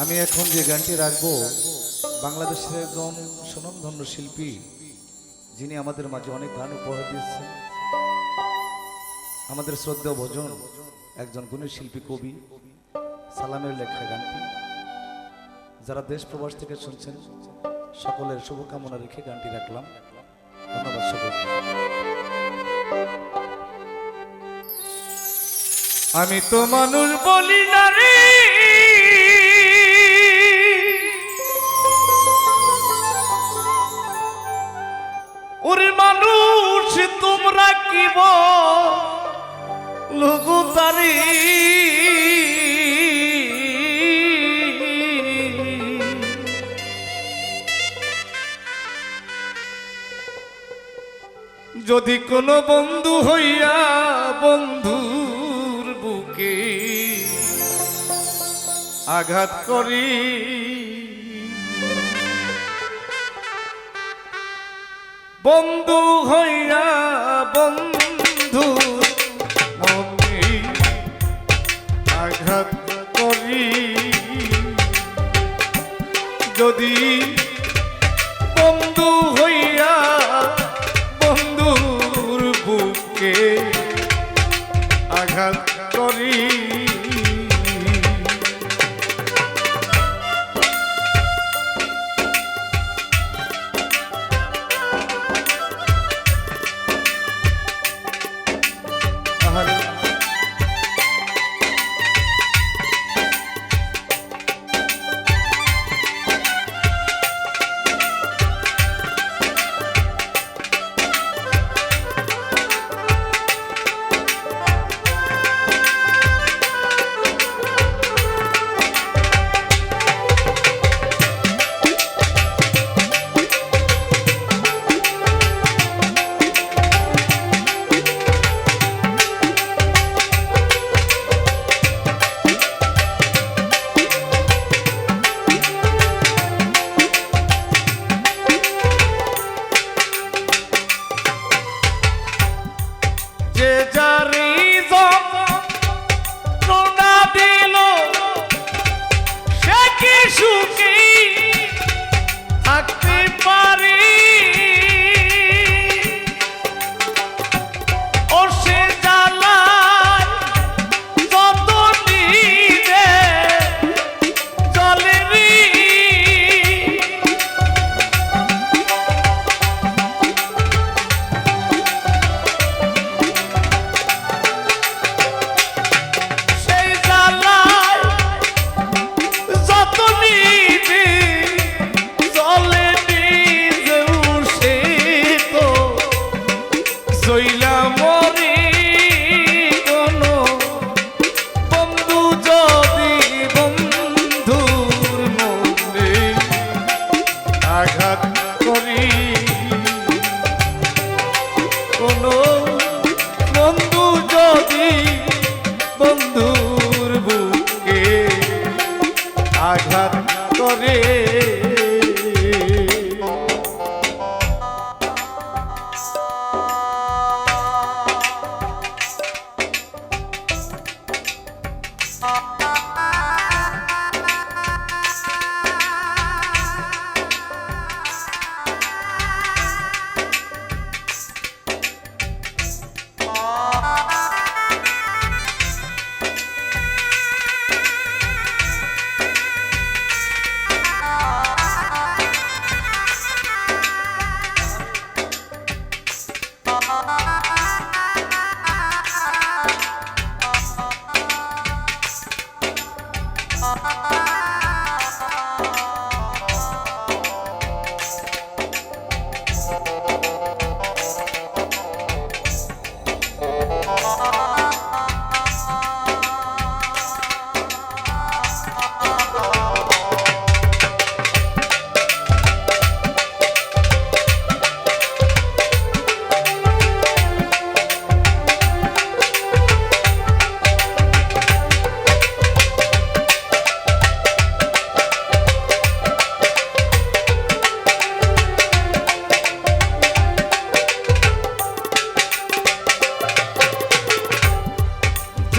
আমি এখন যে গানটি রাখব, বাংলাদেশের একজন সুনামধন্য শিল্পী, যিনি আমাদের মাঝে অনেক গান উপহার দিয়েছেন। আমাদের শ্রদ্ধেয় ভজন, একজন গুণী শিল্পী কবি, সালামের লেখা গানটি। যারা দেশ প্রবাস থেকে শুনছেন, সকলের শুভকামনা রেখে গানটি রাখলাম। ধন্যবাদ সকলকে। আমি তো মানুষ বলি না রে। ওরে মানুষ তোমরা কি লঘু তারি। যদি কোনো বন্ধু হইয়া বন্ধুর বুকে আঘাত করি বন্ধু হইয়া বন্ধু মনে আঘাত করি। যদি বন্ধু হইয়া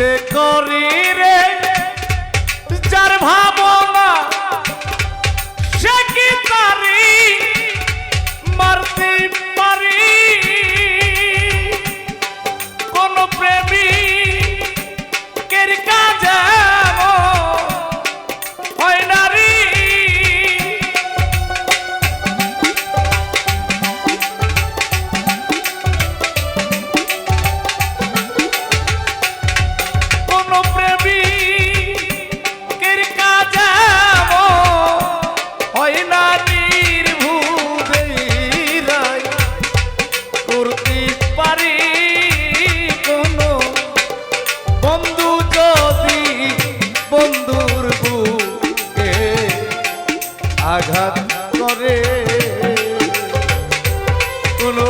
যে করে আঘাত করে। কোনো